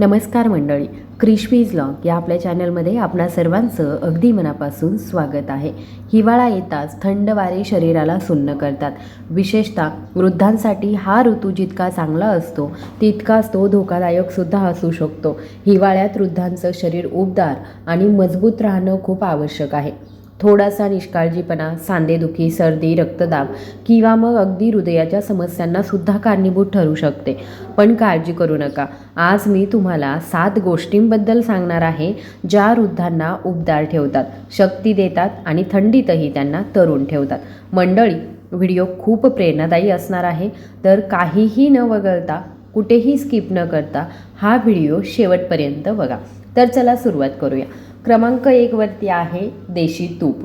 नमस्कार मंडळी क्रिशवीज लॉग या आपल्या चॅनलमध्ये आपणा सर्वांचं अगदी मनापासून स्वागत आहे. हिवाळा येताच थंड वारे शरीराला सुन्न करतात. विशेषतः वृद्धांसाठी हा ऋतू जितका चांगला असतो तितकाच तो धोकादायकसुद्धा असू शकतो. हिवाळ्यात वृद्धांचं शरीर उबदार आणि मजबूत राहणं खूप आवश्यक आहे. थोडासा निष्काळजीपणा सांधेदुखी सर्दी रक्तदाब किंवा मग अगदी हृदयाच्या समस्यांना सुद्धा कारणीभूत ठरू शकते. पण काळजी करू नका. आज मी तुम्हाला सात गोष्टींबद्दल सांगणार आहे ज्या वृद्धांना उबदार ठेवतात शक्ती देतात आणि थंडीतही त्यांना तरुण ठेवतात. मंडळी व्हिडिओ खूप प्रेरणादायी असणार आहे. तर काहीही न वगळता कुठेही स्किप न करता हा व्हिडिओ शेवटपर्यंत बघा. तर चला सुरुवात करूया. क्रमांक एकवरती आहे देशी तूप.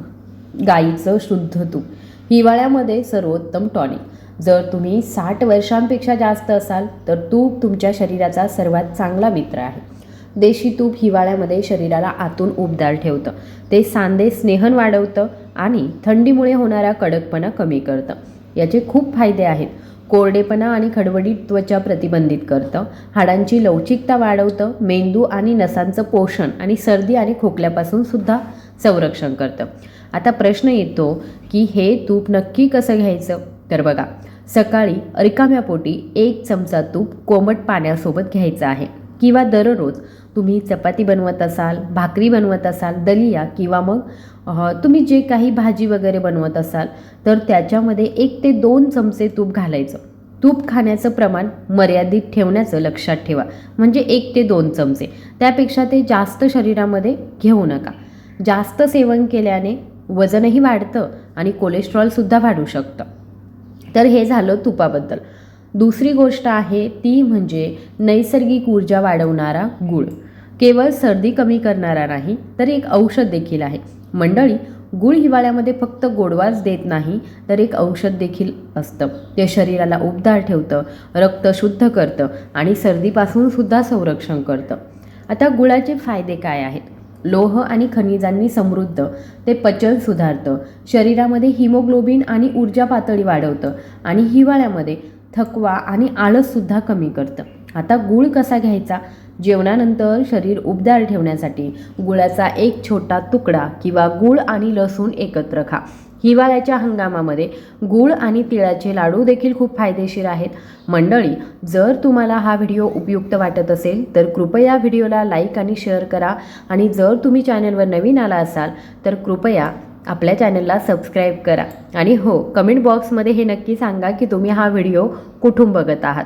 गाईचं शुद्ध तूप. हिवाळ्यामध्ये सर्वोत्तम टॉनिक जर तुम्ही साठ वर्षांपेक्षा जास्त असाल तर तूप तुमच्या शरीराचा सर्वात चांगला मित्र आहे. देशी तूप हिवाळ्यामध्ये शरीराला आतून उबदार ठेवतं. ते सांधे स्नेहन वाढवतं आणि थंडीमुळे होणारा कडकपणा कमी करतं. याचे खूप फायदे आहेत. कोरडेपणा आणि खडबडीत त्वचा प्रतिबंधित करतं. हाडांची लवचिकता वाढवतं. मेंदू आणि नसांचं पोषण आणि सर्दी आणि खोकल्यापासून सुद्धा संरक्षण करतं. आता प्रश्न येतो की हे तूप नक्की कसं घ्यायचं? तर बघा सकाळी रिकाम्या पोटी एक चमचा तूप कोमट पाण्यासोबत घ्यायचं आहे. किंवा दररोज तुम्ही चपाती बनवत असाल भाकरी बनवत असाल दलिया किंवा मग तुम्ही जे काही भाजी वगैरे बनवत असाल तर त्याच्यामध्ये एक ते दोन चमचे तूप घालायचं. तूप खाण्याचं प्रमाण मर्यादित ठेवण्याचं लक्षात ठेवा. म्हणजे एक ते दोन चमचे. त्यापेक्षा ते जास्त शरीरामध्ये घेऊ नका. जास्त सेवन केल्याने वजनही वाढतं आणि कोलेस्ट्रॉलसुद्धा वाढू शकतं. तर हे झालं तुपाबद्दल. दुसरी गोष्ट आहे ती म्हणजे नैसर्गिक ऊर्जा वाढवणारा गूळ. केवळ सर्दी कमी करणारा नाही तर एक औषध देखील आहे. मंडळी गूळ हिवाळ्यामध्ये फक्त गोडवाच देत नाही तर एक औषध देखील असतं. ते शरीराला उबदार ठेवतं रक्त शुद्ध करतं आणि सर्दीपासून सुद्धा संरक्षण करतं. आता गुळाचे फायदे काय आहेत? लोह आणि खनिजांनी समृद्ध ते पचन सुधारतं शरीरामध्ये हिमोग्लोबिन आणि ऊर्जा पातळी वाढवतं आणि हिवाळ्यामध्ये थकवा आणि आळससुद्धा कमी करतं. आता गूळ कसा घ्यायचा? जेवणानंतर शरीर उबदार ठेवण्यासाठी गुळाचा एक छोटा तुकडा किंवा गूळ आणि लसूण एकत्र खा. हिवाळ्याच्या हंगामामध्ये गूळ आणि तिळाचे लाडू देखील खूप फायदेशीर आहेत. मंडळी जर तुम्हाला हा व्हिडिओ उपयुक्त वाटत असेल तर कृपया व्हिडिओला लाईक आणि शेअर करा. आणि जर तुम्ही चॅनलवर नवीन आला असाल तर कृपया आपल्या चॅनलला सबस्क्राईब करा. आणि हो कमेंट बॉक्समध्ये हे नक्की सांगा की तुम्ही हा व्हिडिओ कुठून बघत आहात.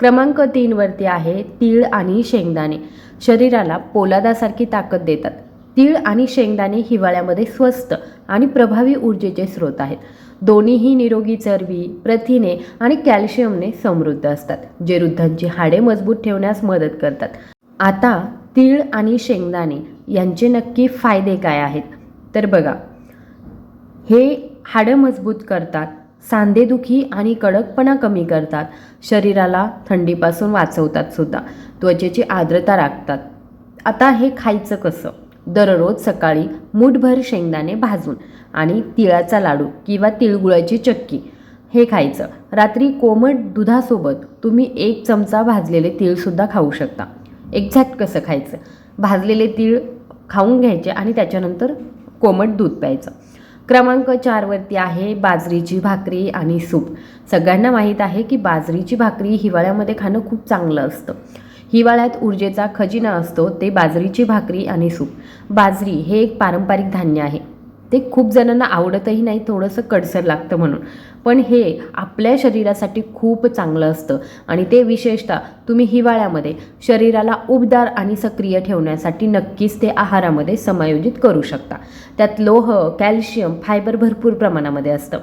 क्रमांक तीनवरती आहे तीळ आणि शेंगदाणे. शरीराला पोलादासारखी ताकद देतात. तीळ आणि शेंगदाणे हिवाळ्यामध्ये स्वस्त आणि प्रभावी ऊर्जेचे स्रोत आहेत. दोन्हीही निरोगी चरबी प्रथिने आणि कॅल्शियमने समृद्ध असतात जे वृद्धांची हाडे मजबूत ठेवण्यास मदत करतात. आता तीळ आणि शेंगदाणे यांचे नक्की फायदे काय आहेत? तर बघा हे हाडं मजबूत करतात. सांधेदुखी आणि कडकपणा कमी करतात. शरीराला थंडीपासून वाचवतात सुद्धा. त्वचेची आर्द्रता राखतात. आता हे खायचं कसं? दररोज सकाळी मूठभर शेंगदाणे भाजून आणि तिळाचा लाडू किंवा तिळगुळाची चक्की हे खायचं. रात्री कोमट दुधासोबत तुम्ही एक चमचा भाजलेले तीळसुद्धा खाऊ शकता. एक्झॅक्ट कसं खायचं? भाजलेले तीळ खाऊन घ्यायचे आणि त्याच्यानंतर कोमट दूध प्यायचं. क्रमांक चारवरती आहे बाजरीची भाकरी आणि सूप. सगळ्यांना माहीत आहे की बाजरीची भाकरी हिवाळ्यामध्ये खाणं खूप चांगलं असतं. हिवाळ्यात ऊर्जेचा खजिना असतो ते बाजरीची भाकरी आणि सूप. बाजरी हे एक पारंपरिक धान्य आहे. ते खूप जणांना आवडतही नाही थोडंसं कडसर लागतं म्हणून. पण हे आपल्या शरीरासाठी खूप चांगलं असतं. आणि ते विशेषतः तुम्ही हिवाळ्यामध्ये शरीराला उबदार आणि सक्रिय ठेवण्यासाठी नक्कीच ते आहारामध्ये समायोजित करू शकता. त्यात लोह कॅल्शियम फायबर भरपूर प्रमाणामध्ये असतं.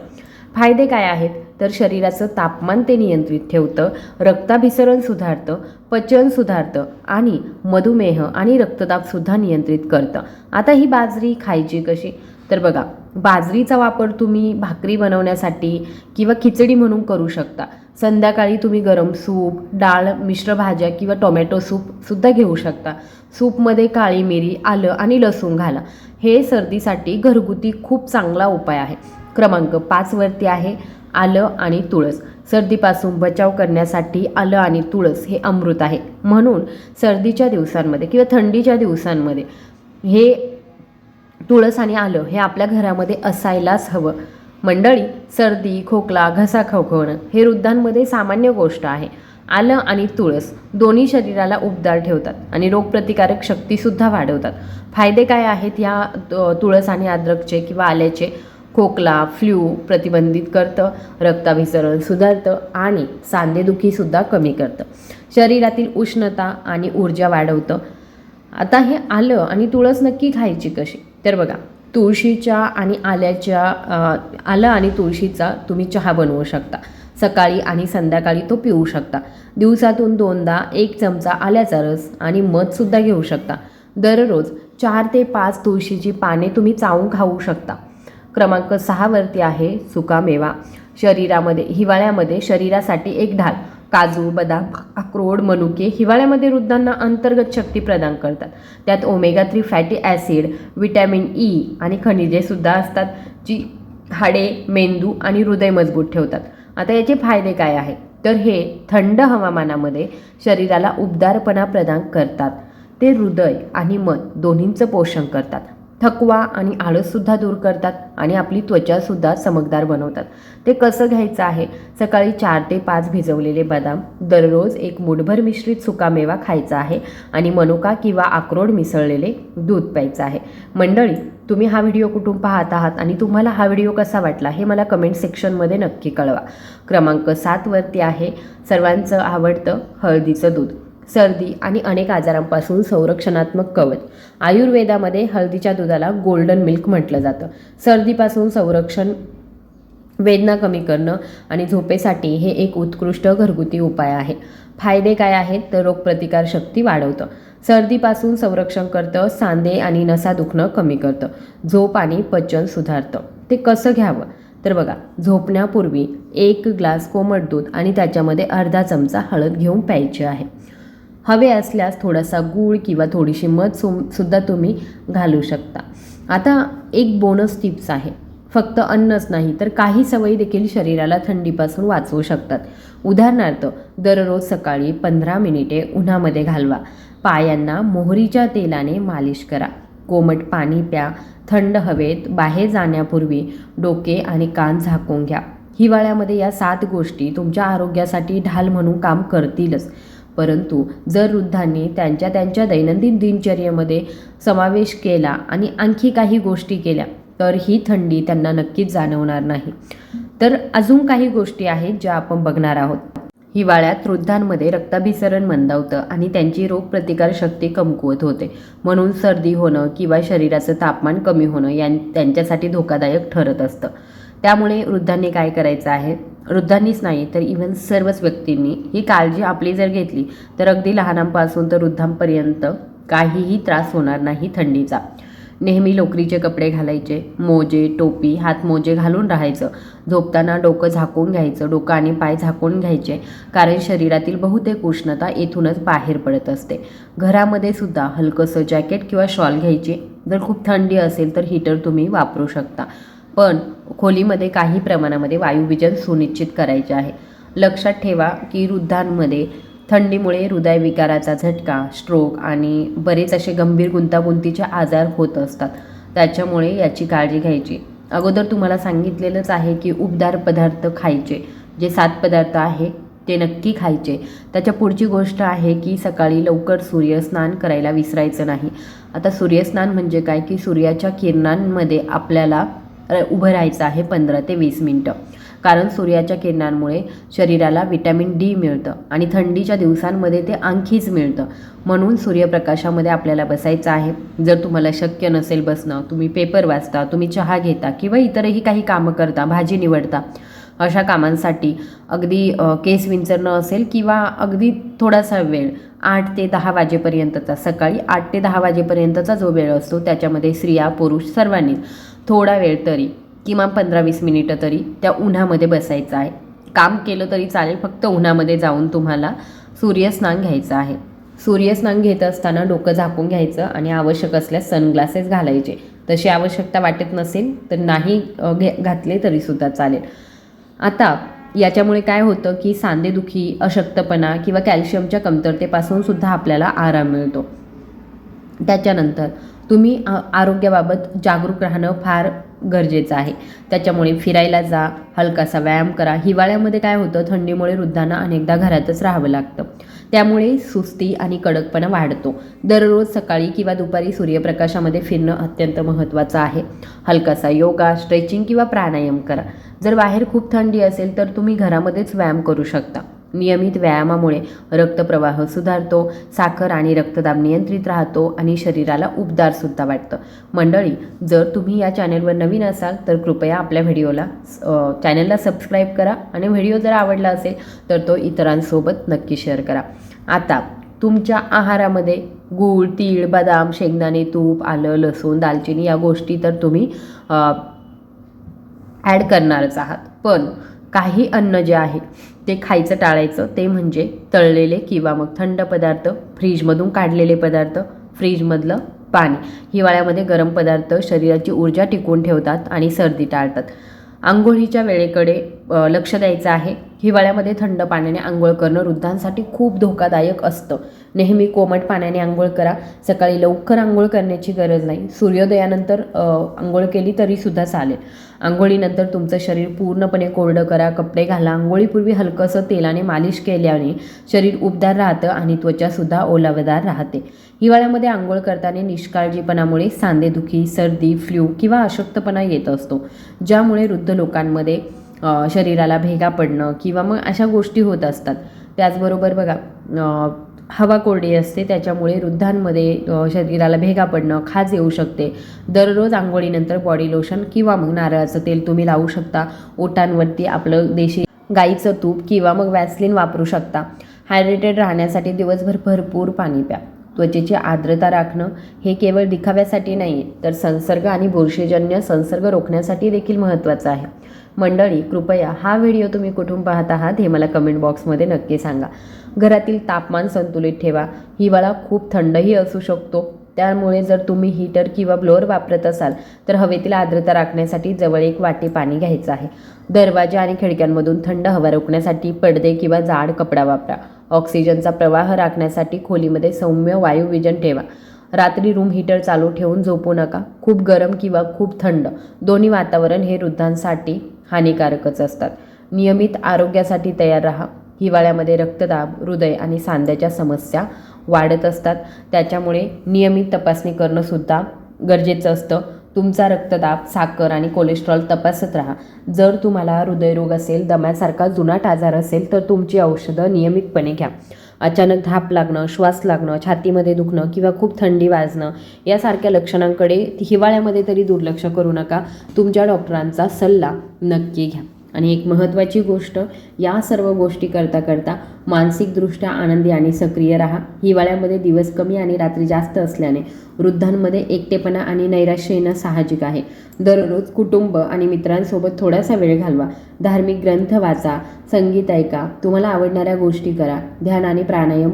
फायदे काय आहेत? तर शरीराचं तापमान ते नियंत्रित ठेवतं रक्ताभिसरण सुधारतं पचन सुधारतं आणि मधुमेह आणि रक्तदाबसुद्धा नियंत्रित करतं. आता ही बाजरी खायची कशी? तर बघा बाजरीचा वापर तुम्ही भाकरी बनवण्यासाठी किंवा खिचडी म्हणून करू शकता. संध्याकाळी तुम्ही गरम सूप डाळ मिश्र भाज्या किंवा टोमॅटो सूपसुद्धा घेऊ शकता. सूपमध्ये काळी मिरी आलं आणि लसूण घाला. हे सर्दीसाठी घरगुती खूप चांगला उपाय आहे. क्रमांक पाचवरती आहे आलं आणि तुळस. सर्दीपासून बचाव करण्यासाठी आलं आणि तुळस हे अमृत आहे. म्हणून सर्दीच्या दिवसांमध्ये किंवा थंडीच्या दिवसांमध्ये हे तुळस आणि आलं हे आपल्या घरामध्ये असायलाच हवं. मंडळी सर्दी खोकला घसा खवखवणं हे वृद्धांमध्ये सामान्य गोष्ट आहे. आलं आणि तुळस दोन्ही शरीराला उबदार ठेवतात आणि रोगप्रतिकारक शक्तीसुद्धा वाढवतात. फायदे काय आहेत या तुळस आणि अद्रकचे किंवा आल्याचे? खोकला फ्ल्यू प्रतिबंधित करतं रक्ताभिसरण सुधारतं आणि सांधेदुखीसुद्धा कमी करतं. शरीरातील उष्णता आणि ऊर्जा वाढवतं. आता हे आलं आणि तुळस नक्की खायची कशी? तर बघा तुळशीच्या आणि आल्याच्या आलं आणि तुळशीचा तुम्ही चहा बनवू शकता. सकाळी आणि संध्याकाळी तो पिऊ शकता. दिवसातून दोनदा एक चमचा आल्याचा रस आणि मधसुद्धा घेऊ शकता. दररोज चार ते पाच तुळशीची पाने तुम्ही चावून खाऊ शकता. क्रमांक सहावरती आहे सुकामेवा. शरीरामध्ये हिवाळ्यामध्ये शरीरासाठी एक ढाल. काजू बदाम अक्रोड मनुके हिवाळ्यामध्ये वृद्धांना अंतर्गत शक्ती प्रदान करतात. त्यात omega three fatty acid vitamin E आणि खनिजेसुद्धा असतात जी हाडे मेंदू आणि हृदय मजबूत ठेवतात. आता याचे फायदे काय आहेत? तर हे थंड हवामानामध्ये शरीराला उबदारपणा प्रदान करतात. ते हृदय आणि मन दोन्हींचं पोषण करतात. थकवा आणि आळससुद्धा दूर करतात आणि आपली त्वचासुद्धा चमकदार बनवतात. ते कसं घ्यायचं आहे? सकाळी चार ते पाच भिजवलेले बदाम दररोज एक मुठभर मिश्रित सुकामेवा खायचा आहे आणि मनुका किंवा आक्रोड मिसळलेले दूध प्यायचं आहे. मंडळी तुम्ही हा व्हिडिओ कुठून पाहत आहात आणि तुम्हाला हा व्हिडिओ कसा वाटला हे मला कमेंट सेक्शनमध्ये नक्की कळवा. क्रमांक सातवरती आहे सर्वांचं आवडतं हळदीचं दूध. सर्दी आणि अनेक आजारांपासून संरक्षणात्मक कवच. आयुर्वेदामध्ये हळदीच्या दुधाला गोल्डन मिल्क म्हटलं जातं. सर्दीपासून संरक्षण वेदना कमी करणं आणि झोपेसाठी हे एक उत्कृष्ट घरगुती उपाय आहे. फायदे काय आहेत? तर रोगप्रतिकार शक्ती वाढवतं. सर्दीपासून संरक्षण करतं सांधे आणि नसा दुखणं कमी करतं. झोप आणि पचन सुधारतं. ते कसं घ्यावं? तर बघा झोपण्यापूर्वी एक ग्लास कोमट दूध आणि त्याच्यामध्ये अर्धा चमचा हळद घेऊन प्यायची आहे. हवे असल्यास थोडासा गूळ किंवा थोडीशी मध सु सुद्धा तुम्ही घालू शकता. आता एक बोनस टिप्स आहे. फक्त अन्नच नाही तर काही सवयी देखील शरीराला थंडीपासून वाचवू शकतात. उदाहरणार्थ दररोज सकाळी पंधरा मिनिटे उन्हामध्ये घालवा. पायांना मोहरीच्या तेलाने मालिश करा. कोमट पाणी प्या. थंड हवेत बाहेर जाण्यापूर्वी डोके आणि कान झाकून घ्या. हिवाळ्यामध्ये या सात गोष्टी तुमच्या आरोग्यासाठी ढाल म्हणून काम करतीलच. परंतु जर वृद्धांनी त्यांच्या त्यांच्या दैनंदिन दिनचर्येमध्ये समावेश केला आणि आणखी काही गोष्टी केल्या तर ही थंडी त्यांना नक्कीच जाणवणार नाही. तर अजून काही गोष्टी आहेत ज्या आपण बघणार आहोत. हिवाळ्यात वृद्धांमध्ये रक्ताभिसरण मंदावतं आणि त्यांची रोगप्रतिकार शक्ती कमकुवत होते. म्हणून सर्दी होणं किंवा शरीराचं तापमान कमी होणं यां त्यांच्यासाठी धोकादायक ठरत असतं. त्यामुळे वृद्धांनी काय करायचं आहे? वृद्धांनीच नाही तर इव्हन सर्वच व्यक्तींनी ही काळजी आपली जर घेतली तर अगदी लहानांपासून तर वृद्धांपर्यंत काहीही त्रास होणार नाही थंडीचा. नेहमी लोकरीचे कपडे घालायचे मोजे टोपी हात मोजे घालून राहायचं. झोपताना डोकं झाकून घ्यायचं डोकं आणि पाय झाकून घ्यायचे कारण शरीरातील बहुतेक उष्णता येथूनच बाहेर पडत असते. घरामध्ये सुद्धा हलकंसं जॅकेट किंवा शॉल घ्यायची. जर खूप थंडी असेल तर हीटर तुम्ही वापरू शकता. पण खोलीमध्ये काही प्रमाणामध्ये वायुविजन सुनिश्चित करायचे आहे. लक्षात ठेवा की वृद्धांमध्ये थंडीमुळे हृदयविकाराचा झटका स्ट्रोक आणि बरेच असे गंभीर गुंतागुंतीचे आजार होत असतात. त्याच्यामुळे याची काळजी घ्यायची. अगोदर तुम्हाला सांगितलेलंच आहे की उबदार पदार्थ खायचे. जे सात पदार्थ आहे ते नक्की खायचे. त्याच्या पुढची गोष्ट आहे की सकाळी लवकर सूर्यस्नान करायला विसरायचं नाही. आता सूर्यस्नान म्हणजे काय? की सूर्याच्या किरणांमध्ये आपल्याला उभं राहायचं आहे पंधरा ते वीस मिनटं. कारण सूर्याच्या किरणांमुळे शरीराला विटॅमिन डी मिळतं आणि थंडीच्या दिवसांमध्ये ते आणखीच मिळतं. म्हणून सूर्यप्रकाशामध्ये आपल्याला बसायचं आहे. जर तुम्हाला शक्य नसेल बसणं तुम्ही पेपर वाचता तुम्ही चहा घेता किंवा इतरही काही कामं करता भाजी निवडता अशा कामांसाठी अगदी केस विंचरणं असेल किंवा अगदी थोडासा वेळ आठ ते दहा वाजेपर्यंतचा सकाळी आठ ते दहा वाजेपर्यंतचा जो वेळ असतो त्याच्यामध्ये स्त्रिया पुरुष सर्वांनीच. थोडा वेळ तरी किमान पंधरा वीस मिनिटं तरी त्या उन्हामध्ये बसायचं आहे. काम केलं तरी चालेल फक्त उन्हामध्ये जाऊन तुम्हाला सूर्यस्नान घ्यायचं आहे. सूर्यस्नान घेत असताना डोकं झाकून घ्यायचं आणि आवश्यक असल्यास सनग्लासेस घालायचे. तशी आवश्यकता वाटत नसेल तर नाही घे घातले तरीसुद्धा चालेल. आता याच्यामुळे काय होतं की सांधेदुखी अशक्तपणा किंवा कॅल्शियमच्या कमतरतेपासून सुद्धा आपल्याला आराम मिळतो. त्याच्यानंतर तुम्ही आ- आरोग्याबाबत जागरूक राहणं फार गरजेचं आहे. त्याच्यामुळे फिरायला जा हलकासा व्यायाम करा. हिवाळ्यामध्ये काय होतं थंडीमुळे वृद्धांना अनेकदा घरातच राहावं लागतं. त्यामुळे सुस्ती आणि कडकपणा वाढतो. दररोज सकाळी किंवा दुपारी सूर्यप्रकाशामध्ये फिरणं अत्यंत महत्त्वाचं आहे. हलकासा योगा स्ट्रेचिंग किंवा प्राणायाम करा. जर बाहेर खूप थंडी असेल तर तुम्ही घरामध्येच व्यायाम करू शकता. नियमित व्यायामामुळे रक्तप्रवाह सुधारतो साखर आणि रक्तदाब नियंत्रित राहतो आणि शरीराला उबदारसुद्धा वाटतं. मंडळी जर तुम्ही या चॅनलवर नवीन असाल तर कृपया आपल्या व्हिडिओला चॅनलला सबस्क्राईब करा आणि व्हिडिओ जर आवडला असेल तर तो इतरांसोबत नक्की शेअर करा. आता तुमच्या आहारामध्ये गूळ तीळ बदाम शेंगदाणे तूप आलं लसूण दालचिनी या गोष्टी तर तुम्ही ॲड करणारच आहात. पण काही अन्न जे आहे ते खायचं टाळायचं ते म्हणजे तळलेले किंवा मग थंड पदार्थ फ्रीजमधून काढलेले पदार्थ फ्रीजमधलं पाणी. हिवाळ्यामध्ये गरम पदार्थ शरीराची ऊर्जा टिकवून ठेवतात आणि सर्दी टाळतात. आंघोळीच्या वेळेकडे लक्ष द्यायचं आहे. हिवाळ्यामध्ये थंड पाण्याने आंघोळ करणं वृद्धांसाठी खूप धोकादायक असतं. नेहमी कोमट पाण्याने आंघोळ करा. सकाळी लवकर आंघोळ करण्याची गरज नाही. सूर्योदयानंतर आंघोळ केली तरीसुद्धा चालेल. आंघोळीनंतर तुमचं शरीर पूर्णपणे कोरडं करा. कपडे घाला. आंघोळीपूर्वी हलकंसं तेलाने मालिश केल्याने शरीर उबदार राहतं आणि त्वचासुद्धा ओलावदार राहते. हिवाळ्यामध्ये आंघोळ करताना निष्काळजीपणामुळे सांधेदुखी सर्दी फ्ल्यू किंवा अशक्तपणा येत असतो ज्यामुळे वृद्ध लोकांमध्ये शरीराला भेगा पडणं किंवा मग अशा गोष्टी होत असतात. त्याचबरोबर बघा हवा कोरडी असते त्याच्यामुळे वृद्धांमध्ये शरीराला भेगा पडणं खाज येऊ शकते. दररोज आंघोळीनंतर बॉडी लोशन किंवा मग नारळाचं तेल तुम्ही लावू शकता. ओटांवरती आपलं देशी गाईचं तूप किंवा मग वॅसलिन वापरू शकता. हायड्रेटेड राहण्यासाठी दिवसभर भरपूर पाणी प्या. त्वचेची आर्द्रता राखणं हे केवळ दिखाव्यासाठी नाही तर संसर्ग आणि बुरशीजन्य संसर्ग रोखण्यासाठी देखील महत्त्वाचं आहे. मंडळी कृपया हा व्हिडिओ तुम्ही कुठून पाहत आहात हे मला कमेंट बॉक्समध्ये नक्की सांगा. घरातील तापमान संतुलित ठेवा. हिवाळा खूप थंडही असू शकतो. त्यामुळे जर तुम्ही हीटर किंवा ब्लोअर वापरत असाल तर हवेतील आर्द्रता राखण्यासाठी जवळ एक वाटी पाणी घ्यायचं आहे. दरवाजा आणि खिडक्यांमधून थंड हवा रोखण्यासाठी पडदे किंवा जाड कपडा वापरा. ऑक्सिजनचा प्रवाह राखण्यासाठी खोलीमध्ये सौम्य वायुविजन ठेवा. रात्री रूम हीटर चालू ठेवून झोपू नका. खूप गरम किंवा खूप थंड. दोन्ही वातावरण हे वृद्धांसाठी हानिकारकच असतात. नियमित आरोग्यासाठी तयार राहा. हिवाळ्यामध्ये रक्तदाब हृदय आणि सांध्याच्या समस्या वाढत असतात. त्याच्यामुळे नियमित तपासणी करणंसुद्धा गरजेचं असतं. तुमचा रक्तदाब साखर आणि कोलेस्ट्रॉल तपासत राहा. जर तुम्हाला हृदयरोग असेल दम्यासारखा जुनाट आजार असेल तर तुमची औषधं नियमितपणे घ्या. अचानक धाप लागणं श्वास लागणं छातीमध्ये दुखणं किंवा खूप थंडी वाजणं यासारख्या लक्षणांकडे हिवाळ्यामध्ये तरी दुर्लक्ष करू नका. तुमच्या डॉक्टरांचा सल्ला नक्की घ्या. आणि एक महत्त्वाची गोष्ट या सर्व गोष्टी करता करता मानसिकदृष्ट्या आनंदी आणि सक्रिय राहा. हिवाळ्यामध्ये दिवस कमी आणि रात्री जास्त असल्याने वृद्धांमध्ये एकटेपणा आणि नैराश्य येणं साहजिक आहे. दररोज कुटुंब आणि मित्रांसोबत थोडासा वेळ घालवा. धार्मिक ग्रंथ वाचा संगीत ऐका. तुम्हाला आवडणाऱ्या गोष्टी करा. ध्यान आणि प्राणायाम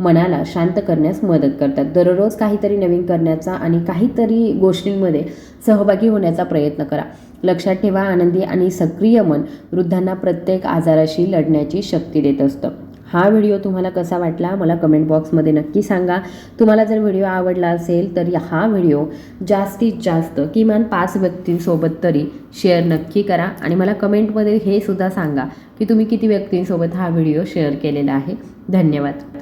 मनाला शांत करण्यास मदत करतात. दररोज काहीतरी नवीन करण्याचा आणि काहीतरी गोष्टींमध्ये सहभागी होण्याचा प्रयत्न करा. लक्षात ठेवा आनंदी आणि सक्रिय मन वृद्धांना प्रत्येक आजाराशी लढण्याची शक्ती देत असतं. हा व्हिडिओ तुम्हाला कसा वाटला मला कमेंट बॉक्समध्ये नक्की सांगा. तुम्हाला जर व्हिडिओ आवडला असेल तर हा व्हिडिओ जास्तीत जास्त किमान पाच व्यक्तींसोबत तरी शेअर नक्की करा आणि मला कमेंटमध्ये हे सुद्धा सांगा की तुम्ही किती व्यक्तींसोबत हा व्हिडिओ शेअर केलेला आहे. धन्यवाद.